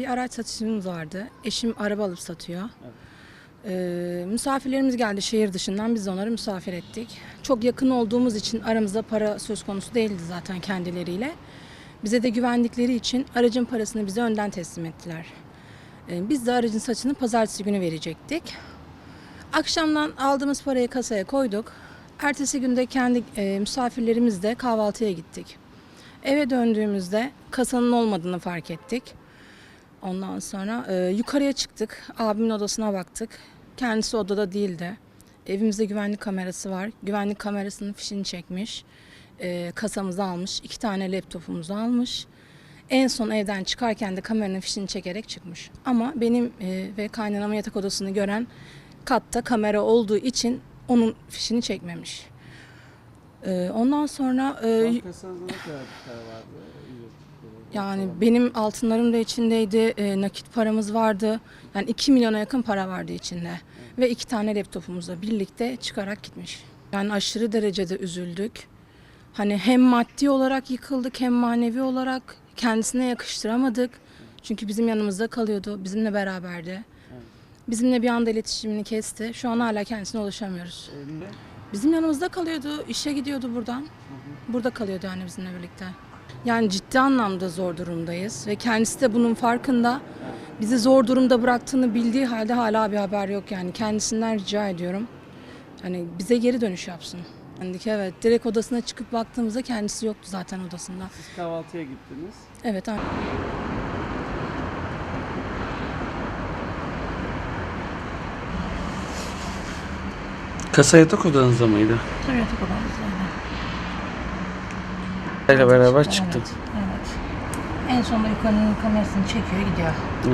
bir araç satışımız vardı. Eşim araba alıp satıyor. Evet. Ee, misafirlerimiz geldi şehir dışından. Biz de onları misafir ettik. Çok yakın olduğumuz için aramızda para söz konusu değildi zaten kendileriyle. Bize de güvendikleri için aracın parasını bize önden teslim ettiler. Ee, biz de aracın saçını pazartesi günü verecektik. Akşamdan aldığımız parayı kasaya koyduk. Ertesi günde kendi e, misafirlerimizle kahvaltıya gittik. Eve döndüğümüzde kasanın olmadığını fark ettik. Ondan sonra e, yukarıya çıktık. Abimin odasına baktık. Kendisi odada değildi. Evimizde güvenlik kamerası var. Güvenlik kamerasının fişini çekmiş. E, kasamızı almış. iki tane laptopumuzu almış. En son evden çıkarken de kameranın fişini çekerek çıkmış. Ama benim e, ve kaynanamın yatak odasını gören katta kamera olduğu için onun fişini çekmemiş. E, ondan sonra e, Bank kasanızda ne kadar bir para vardı? Yani benim altınlarım da içindeydi, e, nakit paramız vardı. Yani 2 milyona yakın para vardı içinde. Ve iki tane laptopumuzla birlikte çıkarak gitmiş. Yani aşırı derecede üzüldük. Hani hem maddi olarak yıkıldık hem manevi olarak kendisine yakıştıramadık. Çünkü bizim yanımızda kalıyordu, bizimle beraberdi. Bizimle bir anda iletişimini kesti. Şu an hala kendisine ulaşamıyoruz. Bizim yanımızda kalıyordu, işe gidiyordu buradan. Burada kalıyordu yani bizimle birlikte. Yani ciddi anlamda zor durumdayız ve kendisi de bunun farkında. Bizi zor durumda bıraktığını bildiği halde hala bir haber yok yani. Kendisinden rica ediyorum. Hani bize geri dönüş yapsın. Yani ki evet direkt odasına çıkıp baktığımızda kendisi yoktu zaten odasında. siz kahvaltıya gittiniz. Evet aynen. Kasa yatak odanızda mıydı? Tabii yatak odamızdaydı. Ile beraber çıktım. Evet, evet. En sonunda yukarının kamerasını çekiyor gidiyor. Hı.